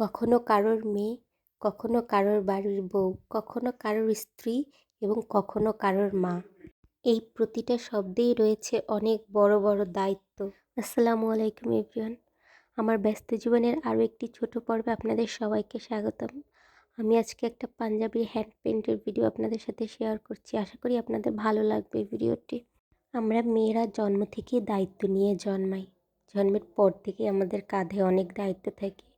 কখনো কারোর মেয়ে, কখনো কারোর বাড়ির বউ, কখনো কারোর স্ত্রী এবং কখনো কারোর মা। এই প্রতিটা শব্দেই রয়েছে অনেক বড় বড় দায়িত্ব। আসসালামু আলাইকুম, এভরিওয়ান। আমার ব্যস্ত জীবনের আরও একটি ছোট পর্বে আপনাদের সবাইকে স্বাগতম। আমি আজকে একটা পাঞ্জাবি হ্যান্ড পেন্টের ভিডিও আপনাদের সাথে শেয়ার করছি। আশা করি আপনাদের ভালো লাগবে ভিডিওটি আমরা মেয়েরা জন্ম থেকেই দায়িত্ব নিয়ে জন্মাই। জন্মের পর থেকে আমাদের কাঁধে অনেক দায়িত্ব থাকে।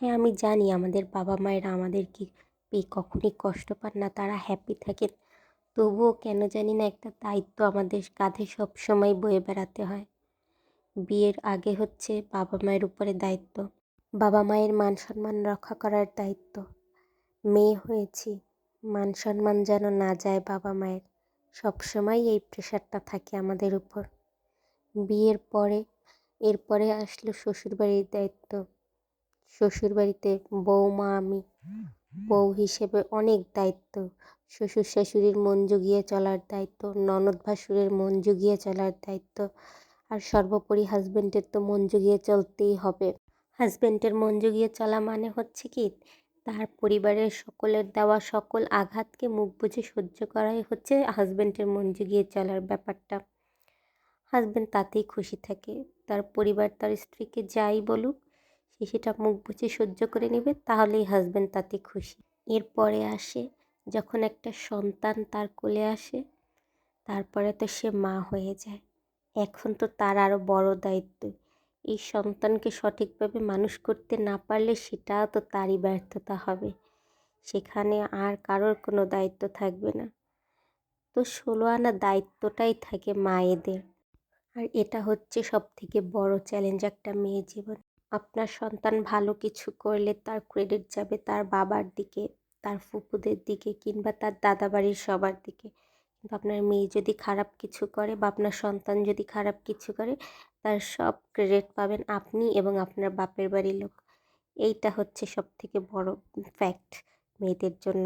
হ্যাঁ আমি জানি আমাদের বাবা মায়েরা আমাদেরকে পেয়ে কখনই কষ্ট পান না, তারা হ্যাপি থাকেন তবুও কেন জানি না একটা দায়িত্ব আমাদের কাঁধে সব সময় বয়ে বেড়াতে হয়। বিয়ের আগে হচ্ছে বাবা মায়ের উপরে দায়িত্ব। বাবা মায়ের মান সম্মান রক্ষা করার দায়িত্ব। মেয়ে হয়েছি, মান সম্মান যেন না যায় বাবা মায়ের, সবসময় এই প্রেশারটা থাকে আমাদের উপর। বিয়ের পরে, এরপরে আসলো শ্বশুরবাড়ির দায়িত্ব। শ্বশুরবাড়িতে বৌমা আমি বউ হিসেবে অনেক দায়িত্ব। শ্বশুর শাশুড়ির মন জুগিয়ে চলার দায়িত্ব, ননদ ভাসুরের মন জুগিয়ে চলার দায়িত্ব, আর সর্বোপরি হাজব্যান্ডের তো মন জুগিয়ে চলতেই হবে। হাজব্যান্ডের মন জুগিয়ে চলা মানে হচ্ছে কি, তার পরিবারের সকলের দেওয়া সকল আঘাতকে মুখ বুঝে সহ্য করাই হচ্ছে হাজব্যান্ডের মন জুগিয়ে চলার ব্যাপারটা। হাজব্যান্ড তাতেই খুশি থাকে, তার পরিবার, তার স্ত্রীকে যাই বলুক সেটা মুখ বুঝে সহ্য করে নেবে, তাহলেই হাজব্যান্ড তাতে খুশি। এরপরে আসে, যখন একটা সন্তান তার কোলে আসে, তারপরে তো সে মা হয়ে যায়। এখন তো তার আরও বড় দায়িত্ব। এই সন্তানকে সঠিকভাবে মানুষ করতে না পারলে সেটাও তো তারই ব্যর্থতা হবে। সেখানে আর কারোর কোনো দায়িত্ব থাকবে না। তো ষোলো আনা দায়িত্বটাই থাকে মায়েদের। আর এটা হচ্ছে সব থেকে বড় চ্যালেঞ্জ একটা মেয়ে জীবন। আপনার সন্তান ভালো কিছু করলে তার ক্রেডিট যাবে তার বাবার দিকে, তার ফুপুদের দিকে কিংবা তার দাদাবাড়ির সবার দিকে। কিন্তু আপনার মেয়ে যদি খারাপ কিছু করে বা আপনার সন্তান যদি খারাপ কিছু করে, তার সব ক্রেডিট পাবেন আপনি এবং আপনার বাপের বাড়ির লোক। এইটা হচ্ছে সব থেকে বড় ফ্যাক্ট মেয়েদের জন্য।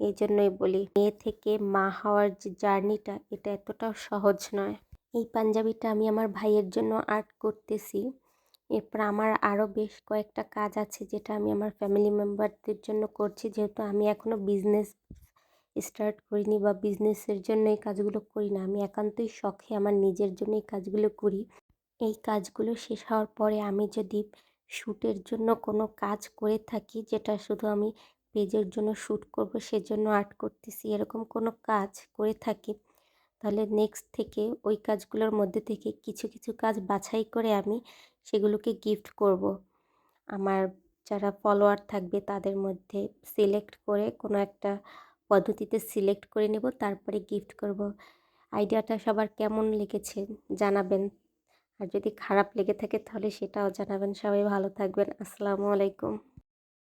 এই জন্যই বলি, মেয়ে থেকে মা হওয়ার যে জার্নিটা, এটা এতটাও সহজ নয়। এই পাঞ্জাবিটা আমি আমার ভাইয়ের জন্য আর্ট করতেছি। এরপর আমার আরও বেশ কয়েকটা কাজ আছে যেটা আমি আমার ফ্যামিলি মেম্বারদের জন্য করছি। যেহেতু আমি এখনও বিজনেস স্টার্ট করিনি বা বিজনেসের জন্য এই কাজগুলো করি না, আমি একান্তই শখে আমার নিজের জন্য এই কাজগুলো করি। এই কাজগুলো শেষ হওয়ার পরে আমি যদি শ্যুটের জন্য কোনো কাজ করে থাকি, যেটা শুধু আমি পেজের জন্য শ্যুট করব, সেজন্য আর্ট করতেছি, এরকম কোনো কাজ করে থাকি তাহলে নেক্সট থেকে ওই কাজগুলোর মধ্যে থেকে কিছু কিছু কাজ বাছাই করে আমি সেগুলোকে গিফট করব। আমার যারা ফলোয়ার থাকবে তাদের মধ্যে সিলেক্ট করে কোনো একটা পদ্ধতিতে সিলেক্ট করে নেব, তারপরে গিফট করব। আইডিয়াটা সবার কেমন লেগেছে জানাবেন। আর যদি খারাপ লেগে থাকে তাহলে সেটাও জানাবেন। সবাই ভালো থাকবেন। আসসালামু আলাইকুম।